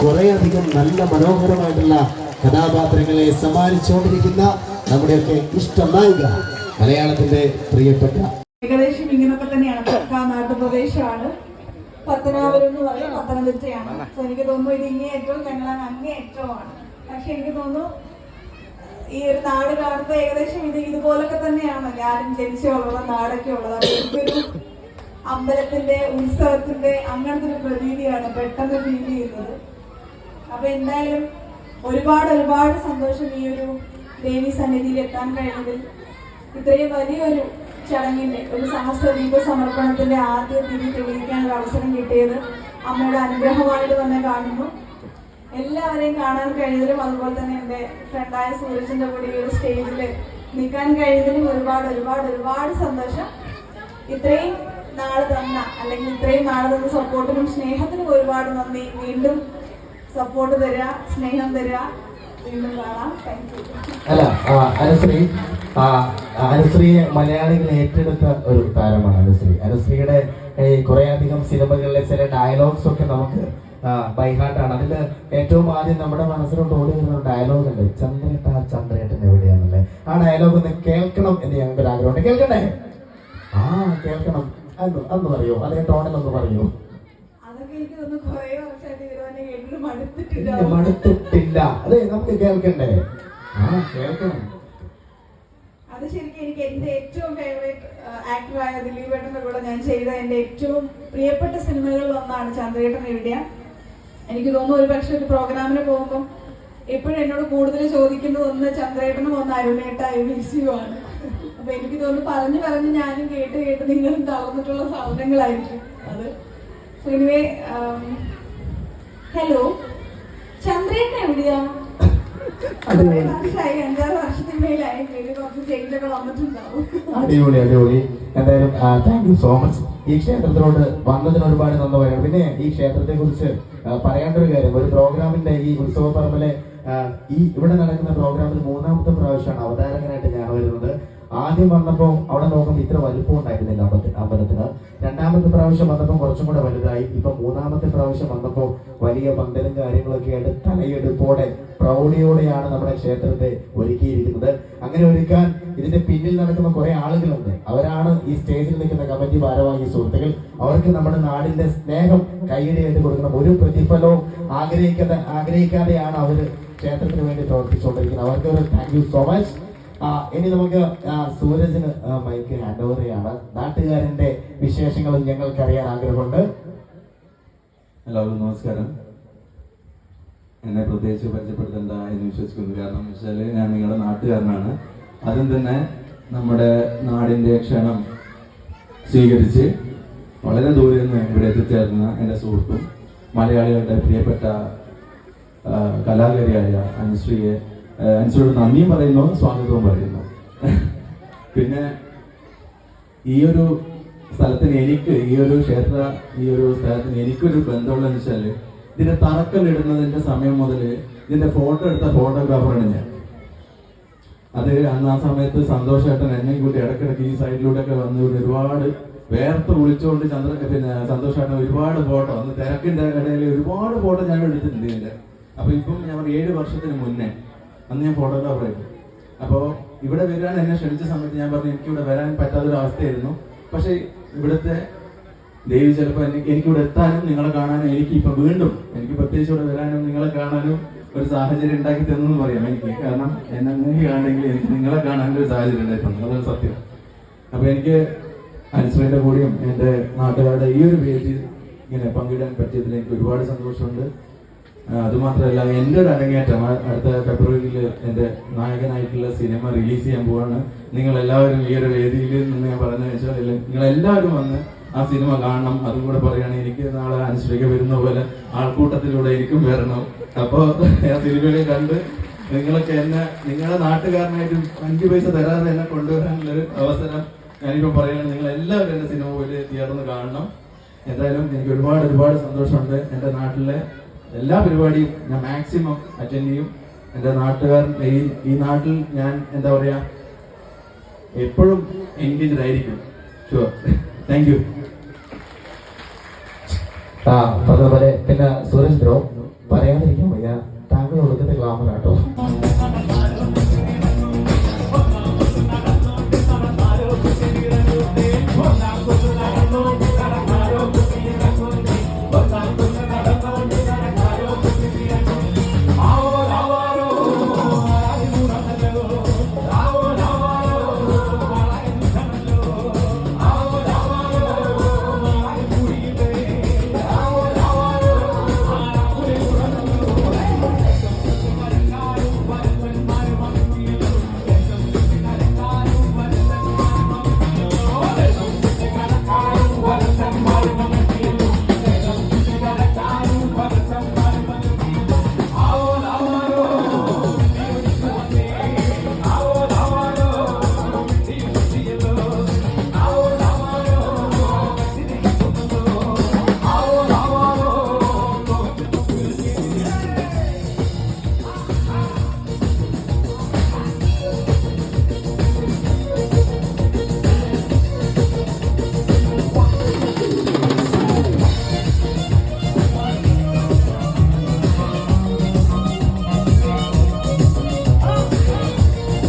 കുറേയധികം നല്ല മനോഹരമായിട്ടുള്ള കഥാപാത്രങ്ങളെ സമ്മാനിച്ചുകൊണ്ടിരിക്കുന്ന നമ്മുടെയൊക്കെ ഇഷ്ട നായിക മലയാളത്തിന്റെ പ്രിയപ്പെട്ട ഏകദേശം ഇങ്ങനൊക്കെ തന്നെയാണ്. നാട്ടുപ്രദേശമാണ് പത്തനാപുരം എന്ന് പറയും പത്തനംതിട്ടയാണ്. സോ എനിക്ക് തോന്നുന്നു ഇത് ഇങ്ങേയറ്റവും ഞങ്ങൾ അങ്ങേയറ്റവുമാണ് പക്ഷെ എനിക്ക് തോന്നുന്നു ഈ ഒരു നാട് കാണുമ്പോൾ ഏകദേശം ഇത് ഇതുപോലൊക്കെ തന്നെയാണ്. ഞാനും ജനിച്ചു വളർന്ന നാടൊക്കെ ഉള്ളത് അപ്പൊ എനിക്കൊരു അമ്പലത്തിന്റെ ഉത്സവത്തിന്റെ അങ്ങനത്തെ ഒരു പ്രതീതിയാണ് പെട്ടെന്ന് ഫീൽ ചെയ്യുന്നത്. അപ്പൊ എന്തായാലും ഒരുപാട് ഒരുപാട് സന്തോഷം ഈ ഒരു ദേവി സന്നിധിയിൽ എത്താൻ കഴിഞ്ഞതിൽ. ഇത്രയും വലിയൊരു ചടങ്ങിന്റെ ഒരു സഹസ്രദീപ സമർപ്പണത്തിന്റെ ആദ്യ തിരി തെളിയിക്കാനുള്ള അവസരം കിട്ടിയത് അമ്മയുടെ അനുഗ്രഹമായിട്ട് തന്നെ കാണുന്നു. എല്ലാവരെയും കാണാൻ കഴിഞ്ഞതിലും അതുപോലെ തന്നെ എന്റെ ഫ്രണ്ടായ സൂരജിന്റെ കൂടി ഈ ഒരു സ്റ്റേജിൽ നിൽക്കാൻ കഴിഞ്ഞതിലും ഒരുപാട് ഒരുപാട് ഒരുപാട് സന്തോഷം. ഇത്രയും നാൾ തന്ന അല്ലെങ്കിൽ ഇത്രയും നാൾ തന്ന സപ്പോർട്ടിനും സ്നേഹത്തിനും ഒരുപാട് നന്ദി. വീണ്ടും സപ്പോർട്ട് തരിക സ്നേഹം തരിക. അല്ല അനുശ്രീ അനുശ്രീയെ മലയാളികൾ ഏറ്റെടുത്ത ഒരു താരമാണ് അനുശ്രീ. അനുശ്രീയുടെ ഈ കുറെ അധികം സിനിമകളിലെ ചില ഡയലോഗ്സ് ഒക്കെ നമുക്ക് ബൈഹാർട്ടാണ് അതിൽ ഏറ്റവും ആദ്യം നമ്മുടെ മനസ്സിലോട്ട് ഓടി വരുന്ന ഡയലോഗ് ഉണ്ട്. ചന്ദ്രേട്ട ചന്ദ്രേട്ടൻ എവിടെയാണല്ലേ ആ ഡയലോഗ് ഒന്ന് കേൾക്കണം എന്ന് ഞങ്ങൾക്ക് ഒരു ആഗ്രഹമുണ്ട് കേൾക്കണ്ടേ? ആ കേൾക്കണം. അന്ന് അന്ന് പറയോ. അതേ ടോണിൽ ഒന്ന് പറയോ. മടുത്തിട്ടില്ല. അതെ നമുക്ക് കേൾക്കണ്ടേ? ആ കേൾക്കണം. അത് ശരിക്കും എനിക്ക് എന്റെ ഏറ്റവും ഫേവറേറ്റ് ആക്ടറായ ദിലീപ് ഏട്ടന്റെ കൂടെ ഞാൻ ചെയ്ത എന്റെ ഏറ്റവും പ്രിയപ്പെട്ട സിനിമകളിൽ ഒന്നാണ് ചന്ദ്രേട്ടൻ എവിടെയാ? എനിക്ക് തോന്നുന്നു ഒരു പക്ഷെ ഒരു പ്രോഗ്രാമിന് പോകുമ്പോൾ എപ്പോഴും എന്നോട് കൂടുതൽ ചോദിക്കുന്നത് ഒന്ന് ചന്ദ്രേട്ടനും ഒന്ന് അരുണേട്ട മിസ് യു ആണ്. അപ്പൊ എനിക്ക് തോന്നുന്നു പറഞ്ഞു പറഞ്ഞ് ഞാനും കേട്ട് കേട്ട് നിങ്ങളും തളർന്നിട്ടുള്ള സാധനങ്ങളായിരിക്കും അത്. സോ എനിവേ ഹലോ ചന്ദ്രേട്ട എവിടെയാ? കുറേ വർഷമായി അഞ്ചാറ് വർഷത്തിന് മേലായി ഇതിൽ കുറച്ച് ചേഞ്ച് ഒക്കെ വന്നിട്ടുണ്ടാവും. അടിപൊളി അടിപൊളി. എന്തായാലും താങ്ക് യു സോ മച്ച് ഈ ക്ഷേത്രത്തിലോട്ട് വന്നതിന് ഒരുപാട് നന്ദി പറയണം പിന്നെ ഈ ക്ഷേത്രത്തെ കുറിച്ച് പറയേണ്ട ഒരു കാര്യം ഒരു പ്രോഗ്രാമിന്റെ ഈ ഉത്സവ പറമ്പിലെ ഈ ഇവിടെ നടക്കുന്ന പ്രോഗ്രാമിൽ മൂന്നാമത്തെ പ്രാവശ്യമാണ് അവതാരകനായിട്ട് ഞാൻ വരുന്നത്. ആദ്യം വന്നപ്പോൾ അവിടെ നോക്കുമ്പോൾ ഇത്ര വലുപ്പം ഉണ്ടായിരുന്നില്ല അമ്പലത്തി അമ്പലത്തിന്. രണ്ടാമത്തെ പ്രാവശ്യം വന്നപ്പോൾ കുറച്ചും കൂടെ വലുതായി. ഇപ്പൊ മൂന്നാമത്തെ പ്രാവശ്യം വന്നപ്പോൾ വലിയ പന്തലും കാര്യങ്ങളൊക്കെ ആയിട്ട് തലയെടുപ്പോടെ പ്രൗഢിയോടെയാണ് നമ്മുടെ ക്ഷേത്രത്തെ ഒരുക്കിയിരിക്കുന്നത്. അങ്ങനെ ഒരുക്കാൻ ഇതിന്റെ പിന്നിൽ നടക്കുന്ന കുറെ ആളുകളുണ്ട്. അവരാണ് ഈ സ്റ്റേജിൽ നിൽക്കുന്ന കമ്മിറ്റി ഭാരവാഹി സുഹൃത്തുക്കൾ. അവർക്ക് നമ്മുടെ നാടിന്റെ സ്നേഹം കൈയടിയായിട്ട് കൊടുക്കണം. ഒരു പ്രതിഫലവും ആഗ്രഹിക്കാതെ ആഗ്രഹിക്കാതെയാണ് അവർ ക്ഷേത്രത്തിന് വേണ്ടി പ്രവർത്തിച്ചുകൊണ്ടിരിക്കുന്നത്. അവർക്ക് ഒരു താങ്ക് യു സോ മച്ച് ഇനി നമുക്ക് സൂരജിന് മൈക്ക് ഹാൻഡ് ഓവർ ചെയ്യാണ് നാട്ടുകാരന്റെ വിശേഷങ്ങളും ഞങ്ങൾക്ക് അറിയാൻ ആഗ്രഹമുണ്ട്. എല്ലാവർക്കും നമസ്കാരം. എന്നെ പ്രത്യേകിച്ച് പരിചയപ്പെടുത്തേണ്ട എന്ന് വിശ്വസിക്കുന്നു. കാരണം വെച്ചാൽ ഞാൻ നിങ്ങളുടെ നാട്ടുകാരനാണ്. അതും തന്നെ നമ്മുടെ നാടിന്റെ ക്ഷണം സ്വീകരിച്ച് വളരെ ദൂരെ നിന്ന് ഇവിടെ എത്തിച്ചേർന്ന എന്റെ സുഹൃത്തും മലയാളികളുടെ പ്രിയപ്പെട്ട കലാകാരിയായ അനുശ്രീയെ അനുശ്രീയോട് നന്ദിയും പറയുന്നു സ്വാഗതവും പറയുന്നു. പിന്നെ ഈ ഒരു സ്ഥലത്തിന് എനിക്ക് ഈ ഒരു ക്ഷേത്ര ഈ ഒരു സ്ഥലത്തിന് എനിക്കൊരു ബന്ധമുള്ളതെന്ന് വെച്ചാൽ ഇതിന്റെ തറക്കല്ലിടുന്നതിന്റെ സമയം മുതൽ ഇതിന്റെ ഫോട്ടോ എടുത്ത ഫോട്ടോഗ്രാഫറാണ് ഞാൻ. അത് അന്ന് ആ സമയത്ത് സന്തോഷേട്ടൻ എന്നെയും കൂട്ടി ഇടക്കിടക്ക് ഈ സൈഡിലൂടെ ഒക്കെ വന്ന് ഒരുപാട് വേർത്ത് വിളിച്ചുകൊണ്ട് ചന്ദ്ര പിന്നെ സന്തോഷേട്ടൻ ഒരുപാട് ഫോട്ടോ അന്ന് തിരക്കിന്റെ ഇടയിൽ ഒരുപാട് ഫോട്ടോ ഞാൻ എടുത്തിട്ടുണ്ട് ഇതിന്റെ. അപ്പൊ ഇപ്പം ഞാൻ ഏഴ് വർഷത്തിന് മുന്നേ അന്ന് ഞാൻ ഫോട്ടോഗ്രാഫറായിരുന്നു അപ്പോൾ ഇവിടെ വരാൻ എന്നെ ക്ഷണിച്ച സമയത്ത് ഞാൻ പറഞ്ഞു എനിക്ക് ഇവിടെ വരാൻ പറ്റാത്തൊരു അവസ്ഥയായിരുന്നു പക്ഷേ ഇവിടുത്തെ ദേവി ചിലപ്പോൾ എനിക്ക് എനിക്കിവിടെ എത്താനും നിങ്ങളെ കാണാനും എനിക്ക് ഇപ്പൊ വീണ്ടും എനിക്ക് പ്രത്യേകിച്ച് ഇവിടെ വരാനും നിങ്ങളെ കാണാനും ഒരു സാഹചര്യം ഉണ്ടാക്കി തന്നെന്ന് പറയാം എനിക്ക്. കാരണം എന്നെ അങ്ങനെ കാണണമെങ്കിൽ എനിക്ക് നിങ്ങളെ കാണാനും ഒരു സാഹചര്യം ഉണ്ടായിരുന്നു അതൊരു സത്യം. അപ്പോൾ എനിക്ക് അനുസ്മയുടെ കൂടിയും എന്റെ നാട്ടുകാരുടെ ഈ ഒരു വേദി ഇങ്ങനെ പങ്കിടാൻ പറ്റിയതിൽ എനിക്ക് ഒരുപാട് സന്തോഷമുണ്ട്. അതുമാത്രമല്ല എന്റെ ഒരു അരങ്ങേറ്റം അടുത്ത ഫെബ്രുവരിയിൽ എന്റെ നായകനായിട്ടുള്ള സിനിമ റിലീസ് ചെയ്യാൻ പോവാണ്. നിങ്ങൾ എല്ലാവരും ഈ ഒരു വേദിയിൽ നിന്ന് ഞാൻ പറഞ്ഞു വെച്ചാൽ നിങ്ങൾ എല്ലാവരും വന്ന് ആ സിനിമ കാണണം. അതും കൂടെ പറയുകയാണെങ്കിൽ എനിക്ക് നാളെ അനുശ്രീക വരുന്ന പോലെ ആൾക്കൂട്ടത്തിലൂടെ എനിക്കും വരണം. അപ്പോൾ ആ സിനിമയിൽ കണ്ട് നിങ്ങളൊക്കെ എന്നെ നിങ്ങളുടെ നാട്ടുകാരനായിട്ട് അഞ്ച് പൈസ തരാതെ എന്നെ കൊണ്ടുവരാനുള്ളൊരു അവസരം ഞാനിപ്പോൾ പറയുകയാണ്. നിങ്ങൾ എല്ലാവരും എന്റെ സിനിമ പോലെ തിയേറ്ററിൽ കാണണം. എന്തായാലും എനിക്ക് ഒരുപാട് ഒരുപാട് സന്തോഷമുണ്ട് എന്റെ നാട്ടിലെ എല്ലാ പരിപാടിയും ഞാൻ മാക്സിമം അറ്റൻഡ് ചെയ്യും. എന്റെ നാട്ടുകാരൻ ഈ ഈ നാട്ടിൽ ഞാൻ എന്താ പറയുക എപ്പോഴും എൻഗേജ്ഡ് ആയിരിക്കും. ഷുവർ താങ്ക് യു ആ പറഞ്ഞ പോലെ പിന്നെ സുരേഷ് ബ്രോ